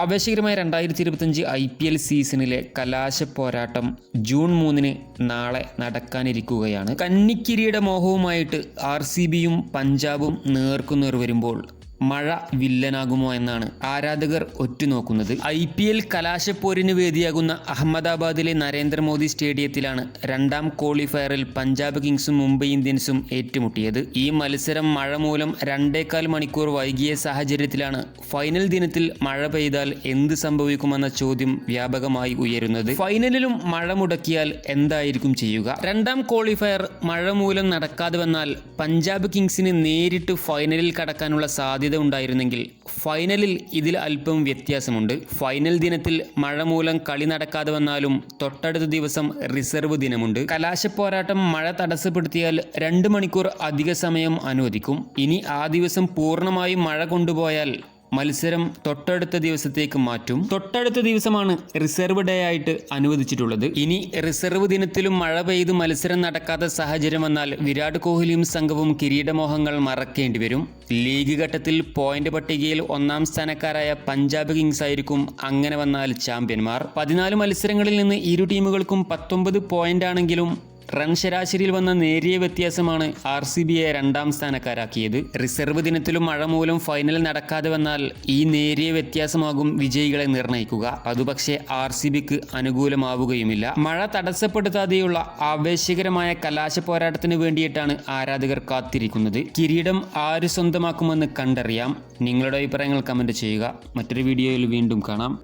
ആവേശകരമായ രണ്ടായിരത്തി ഇരുപത്തഞ്ച് ഐ പി എൽ സീസണിലെ കലാശ പോരാട്ടം ജൂൺ മൂന്നിന് നാളെ നടക്കാനിരിക്കുകയാണ്. കന്നിക്കിരിയുടെ മോഹവുമായിട്ട് ആർ സി ബിയും പഞ്ചാബും നേർക്കുനേർ വരുമ്പോൾ മഴ വില്ലനാകുമോ എന്നാണ് ആരാധകർ ഒറ്റുനോക്കുന്നത് ഐ പി എൽ കലാശപ്പോരിന് വേദിയാകുന്ന അഹമ്മദാബാദിലെ നരേന്ദ്രമോദി സ്റ്റേഡിയത്തിലാണ് രണ്ടാം ക്വാളിഫയറിൽ പഞ്ചാബ് കിങ്സും മുംബൈ ഇന്ത്യൻസും ഏറ്റുമുട്ടിയത്. ഈ മത്സരം മഴ മൂലം രണ്ടേകാൽ മണിക്കൂർ വൈകിയ സാഹചര്യത്തിലാണ് ഫൈനൽ ദിനത്തിൽ മഴ പെയ്താൽ എന്ത് സംഭവിക്കുമെന്ന ചോദ്യം വ്യാപകമായി ഉയരുന്നത്. ഫൈനലിലും മഴ മുടക്കിയാൽ എന്തായിരിക്കും ചെയ്യുക? രണ്ടാം ക്വാളിഫയർ മഴ മൂലം നടക്കാതെ വന്നാൽ പഞ്ചാബ് കിങ്സിന് നേരിട്ട് ഫൈനലിൽ കടക്കാനുള്ള സാധ്യത ഉണ്ടായിരുന്നെങ്കിൽ ഫൈനലിൽ ഇതിൽ അല്പം വ്യത്യാസമുണ്ട്. ഫൈനൽ ദിനത്തിൽ മഴ മൂലം കളി നടക്കാതെ വന്നാലും തൊട്ടടുത്ത ദിവസം റിസർവ് ദിനമുണ്ട്. കലാശപ്പോരാട്ടം മഴ തടസ്സപ്പെടുത്തിയാൽ രണ്ട് മണിക്കൂർ അധിക സമയം അനുവദിക്കും. ഇനി ആ ദിവസം പൂർണമായും മഴ കൊണ്ടുപോയാൽ മത്സരം തൊട്ടടുത്ത ദിവസത്തേക്ക് മാറ്റും. തൊട്ടടുത്ത ദിവസമാണ് റിസർവ് ഡേ ആയിട്ട് അനുവദിച്ചിട്ടുള്ളത്. ഇനി റിസർവ് ദിനത്തിലും മഴ പെയ്ത് മത്സരം നടക്കാത്ത സാഹചര്യം വന്നാൽ വിരാട് കോഹ്ലിയും സംഘവും കിരീടമോഹങ്ങൾ മറക്കേണ്ടി വരും. ലീഗ് ഘട്ടത്തിൽ പോയിന്റ് പട്ടികയിൽ ഒന്നാം സ്ഥാനക്കാരായ പഞ്ചാബ് കിങ്സ് ആയിരിക്കും അങ്ങനെ വന്നാൽ ചാമ്പ്യന്മാർ. പതിനാല് മത്സരങ്ങളിൽ നിന്ന് ഇരു ടീമുകൾക്കും പത്തൊമ്പത് പോയിന്റ് ആണെങ്കിലും റൺ ശരാശരിയിൽ വന്ന നേരിയ വ്യത്യാസമാണ് ആർ സി ബിയെ രണ്ടാം സ്ഥാനക്കാരാക്കിയത്. റിസർവ് ദിനത്തിലും മഴ മൂലം ഫൈനൽ നടക്കാതെ വന്നാൽ ഈ നേരിയ വ്യത്യാസമാകും വിജയികളെ നിർണയിക്കുക അതുപക്ഷെ ആർ സി ബിക്ക് അനുകൂലമാവുകയുമില്ല. മഴ തടസ്സപ്പെടുത്താതെയുള്ള ആവേശകരമായ കലാശ പോരാട്ടത്തിന് വേണ്ടിയിട്ടാണ് ആരാധകർ കാത്തിരിക്കുന്നത്. കിരീടം ആര് സ്വന്തമാക്കുമെന്ന് കണ്ടറിയാം. നിങ്ങളുടെ അഭിപ്രായങ്ങൾ കമന്റ് ചെയ്യുക. മറ്റൊരു വീഡിയോയിൽ വീണ്ടും കാണാം.